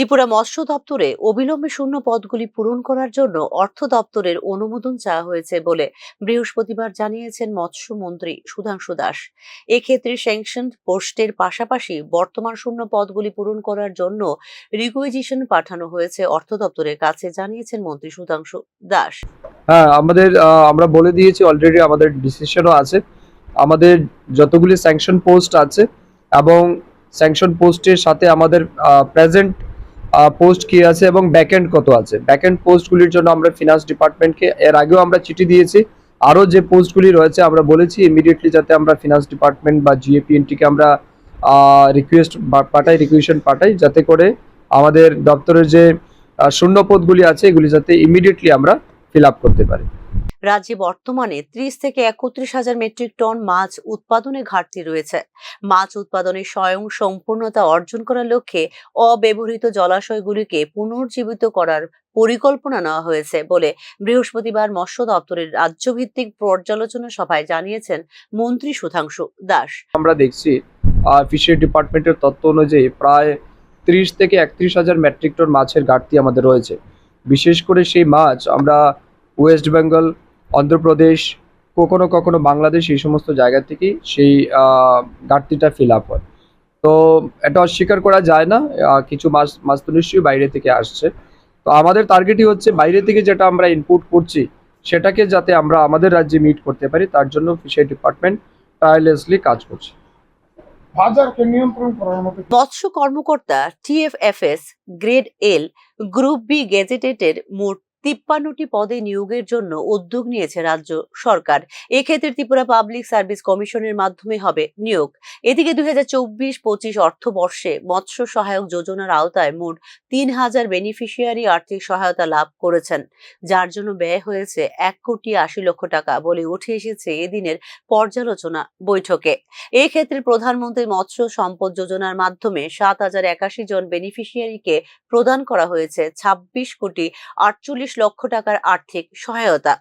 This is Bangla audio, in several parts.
ত্রিপুরা মৎস্য দপ্তরে অবিলম্বে শূন্য পদগুলি পূরণ করার জন্য অর্থ দপ্তরের অনুমোদন চাওয়া হয়েছে বলে বৃহস্পতিবার জানিয়েছেন মৎস্যমন্ত্রী সুধাংশু দাস। এক্ষেত্রে স্যাংশন পোস্টের পাশাপাশি বর্তমান শূন্য পদগুলি পূরণ করার জন্য রিকুইজিশন পাঠানো হয়েছে অর্থ দপ্তরের কাছে, জানিয়েছেন মন্ত্রী সুধাংশু দাস। হ্যাঁ আমাদের আমরা বলে দিয়েছি অলরেডি আমাদের ডিসিশনও আছে। আমাদের যতগুলি স্যাংশন পোস্ট আছে এবং স্যাংশন পোস্টের সাথে আমাদের প্রেজেন্ট পোস্ট কি আছে এবং ব্যাকএন্ড কত আছে? ব্যাকএন্ড পোস্টগুলির জন্য আমরা ফিনান্স ডিপার্টমেন্টকে এর আগেও আমরা চিঠি দিয়েছি। আরও যে পোস্টগুলি রয়েছে আমরা বলেছি ইমিডিয়েটলি যাতে আমরা ফিনান্স ডিপার্টমেন্ট বা জিএপিএনটিকে আমরা রিকোয়েস্ট পাঠাই রিকুয়েশন পাঠাই, যাতে করে আমাদের দপ্তরের যে শূন্য পদগুলি আছে, এগুলি যাতে ইমিডিয়েটলি আমরা ফিল আপ করতে পারি। রাজ্যে বর্তমানে ত্রিশ থেকে একত্রিশ হাজার মেট্রিক টন মাছ উৎপাদনে ঘাটতি রয়েছে। মাছ উৎপাদনে স্বয়ং সম্পূর্ণতা অর্জন করার লক্ষ্যে অব্যবহৃত জলাশয়গুলিকে পুনর্জীবিত করার পরিকল্পনা নেওয়া হয়েছে বলে বৃহস্পতিবার মৎস্য দপ্তরের রাজ্যভিত্তিক পর্যালোচনা সভায় জানিয়েছেন মন্ত্রী সুধাংশু দাস। আমরা দেখছি ফিশারি ডিপার্টমেন্টের তথ্য অনুযায়ী প্রায় ত্রিশ থেকে একত্রিশ হাজার মেট্রিক টন মাছের ঘাটতি আমাদের রয়েছে। বিশেষ করে সেই মাছ আমরা ওয়েস্ট বেঙ্গল অন্ধ্রপ্রদেশ কখনো কখনো বাংলাদেশ এই সমস্ত জায়গা থেকে সেই আহ, ঘাটতিটা ফিল আপ হয়। তো এটা অস্বীকার করা যায় না কিছু মাছ মাছ তো নিশ্চয়ই বাইরে থেকে আসছে। তো আমাদের টার্গেটই হচ্ছে বাইরে থেকে যেটা আমরা ইনপুট করছি সেটাকে যাতে আমরা আমাদের রাজ্যে মিট করতে পারি তার জন্য ফিশারি ডিপার্টমেন্ট টায়ারলেসলি কাজ করছে। বাজারকে নিয়ন্ত্রণ করার মতো মৎস্য কর্মকর্তা TFFS grade L group B গেজেটেটের মোট তিপ্পান্নটি পদে নিয়োগের জন্য উদ্যোগ নিয়েছে রাজ্য সরকার। এক্ষেত্রে ত্রিপুরা পাবলিক সার্ভিস কমিশনের মাধ্যমে হবে নিয়োগ। এদিকে দুই হাজার চব্বিশ পঁচিশ অর্থবর্ষে মৎস্য সহায়ক যোজনার আওতায় মোট তিন হাজার বেনিফিশিয়ারি আর্থিক সহায়তা লাভ করেছেন, যার জন্য ব্যয় হয়েছে এক কোটি আশি লক্ষ টাকা বলে উঠে এসেছে এদিনের পর্যালোচনা বৈঠকে। এক্ষেত্রে প্রধানমন্ত্রী মৎস্য সম্পদ যোজনার মাধ্যমে সাত হাজার একাশি জন বেনিফিশিয়ারিকে প্রদান করা হয়েছে ছাব্বিশ কোটি আটচল্লিশ লক্ষ টাকার আর্থিক সহায়তা।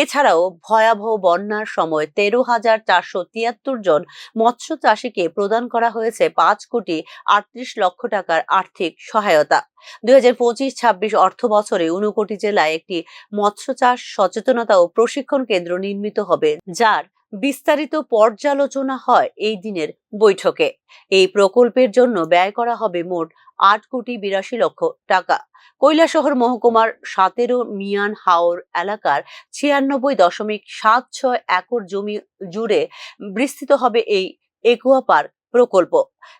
এছাড়াও ভয়াবহ বন্যার সময় তেরো হাজার চারশো তিয়াত্তর জন মৎস্য চাষীকে প্রদান করা হয়েছে পাঁচ কোটি আটত্রিশ লক্ষ টাকার আর্থিক সহায়তা। দুই হাজার পঁচিশ ছাব্বিশ অর্থ বছরে ঊনকোটি জেলায় একটি মৎস্য চাষ সচেতনতা ও প্রশিক্ষণ কেন্দ্র নির্মিত হবে, যার বিস্তারিত পর্যালোচনা হয় এই দিনের বৈঠকে। এই প্রকল্পের জন্য ব্যয় করা হবে মোট আট কোটি বিরাশি লক্ষ টাকা। কৈলাসহর মহকুমার সতেরো মিয়ান হাওর এলাকার ছিয়ানব্বই দশমিক সাত ছয় একর জমি জুড়ে বিস্তৃত হবে এই একুয়া পার্ক। প্রকল্প।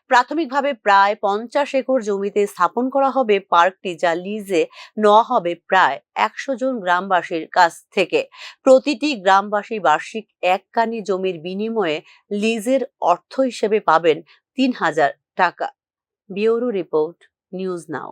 প্রাথমিকভাবে প্রায় পঞ্চাশ একর জমিতে স্থাপন করা হবে পার্কটি যা লিজে নেওয়া হবে প্রায় একশো জন গ্রামবাসীর কাছ থেকে। প্রতিটি গ্রামবাসী বার্ষিক এক কানি জমির বিনিময়ে লিজের অর্থ হিসেবে পাবেন তিন হাজার টাকা। Bureau report, news now.